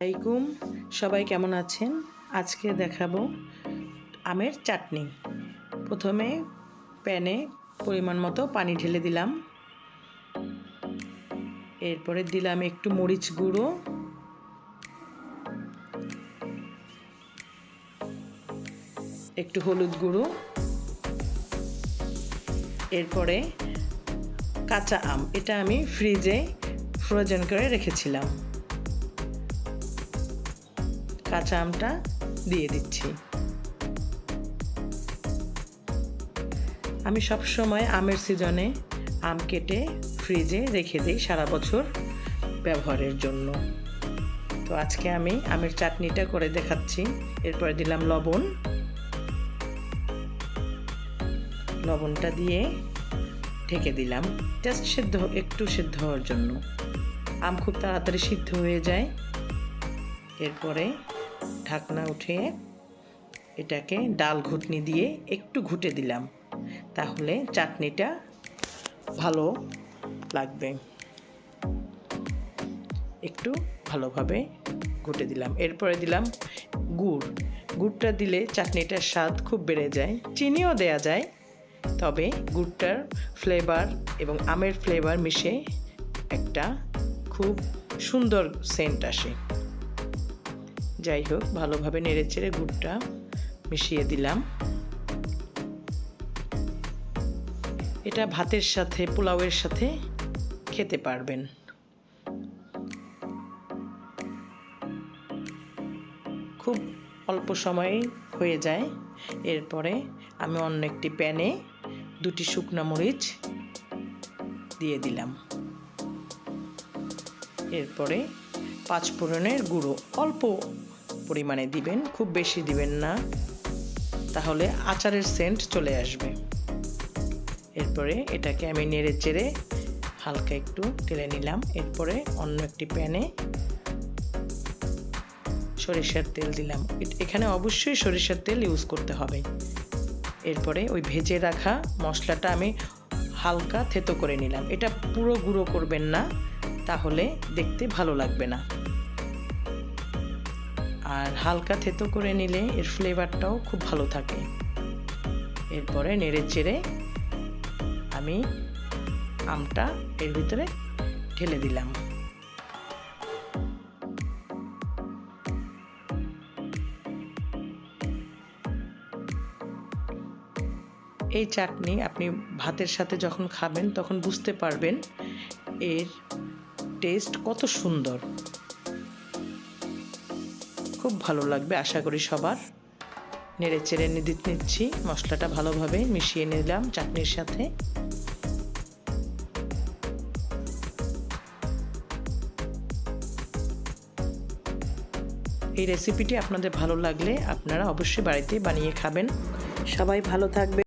আলাইকুম। সবাই কেমন আছেন? আজকে দেখাবো আমের চাটনি। প্রথমে প্যানে পরিমাণ মতো পানি ঢেলে দিলাম। এরপরে দিলাম একটু মরিচ গুঁড়ো। একটু হলুদ গুঁড়ো। এরপরে কাঁচা আম। এটা আমি ফ্রিজে ফ্রোজেন করে রেখেছিলাম। কাঁচা আমটা দিয়ে দিচ্ছি। আমি সব সময় আমের সিজনে আম কেটে ফ্রিজে রেখে দিই সারা বছর ব্যবহারের জন্য। তো আজকে আমি আমের চাটনিটা করে দেখাচ্ছি। এরপরে দিলাম লবণ। লবণটা দিয়ে ঢেকে দিলাম। জাস্ট সিদ্ধ, একটু সিদ্ধ হওয়ার জন্য। আম খুব তাড়াতাড়ি সিদ্ধ হয়ে যায়। এরপরে ঢাকনা উঠিয়ে এটাকে ডাল ঘুটনি দিয়ে একটু ঘুটে দিলাম। তাহলে চাটনিটা ভালো লাগবে। একটু ভালোভাবে ঘুটে দিলাম। এরপরে দিলাম গুড়। গুড়টা দিলে চাটনিটার স্বাদ খুব বেড়ে যায়। চিনিও দেয়া যায়। তবে গুড়টার ফ্লেভার এবং আমের ফ্লেভার মিশে একটা খুব সুন্দর সেন্ট আসে। যাই হোক, ভালোভাবে নেড়ে চেড়ে গুড়টা মিশিয়ে দিলাম। এটা ভাতের সাথে, পোলাওয়ের সাথে খেতে পারবেন। খুব অল্প সময়ে হয়ে যায়। এরপরে আমি অন্য একটি প্যানে দুটি শুকনো মরিচ দিয়ে দিলাম। এরপরে পাঁচ ফোড়নের গুঁড়ো। অল্প পরিমাণে দিবেন, খুব বেশি দিবেন না। তাহলে আচারের সেন্ট চলে আসবে। এরপরে এটাকে আমি নেড়ে চেড়ে হালকা একটু টেলে নিলাম। এরপরে অন্য একটি প্যানে সরিষার তেল দিলাম। এখানে অবশ্যই সরিষার তেল ইউজ করতে হবে। এরপরে ওই ভেজে রাখা মশলাটা আমি হালকা থেতো করে নিলাম। এটা পুরো গুঁড়ো করবেন না। তাহলে দেখতে ভালো লাগবে না। আর হালকা থেতো করে নিলে এর ফ্লেভারটাও খুব ভালো থাকে। এরপরে নেড়ে চেড়ে আমি আমটা এর ভিতরে ঢেলে দিলাম। এই চাটনি আপনি ভাতের সাথে যখন খাবেন তখন বুঝতে পারবেন এর টেস্ট কত সুন্দর। খুব ভালো লাগবে আশা করি সবার। নেড়ে চেড়ে নিচ্ছি, মশলাটা ভালোভাবে মিশিয়ে নিলাম চাটনির সাথে। এই রেসিপিটি আপনাদের ভালো লাগলে আপনারা অবশ্যই বাড়িতে বানিয়ে খাবেন। সবাই ভালো থাকবে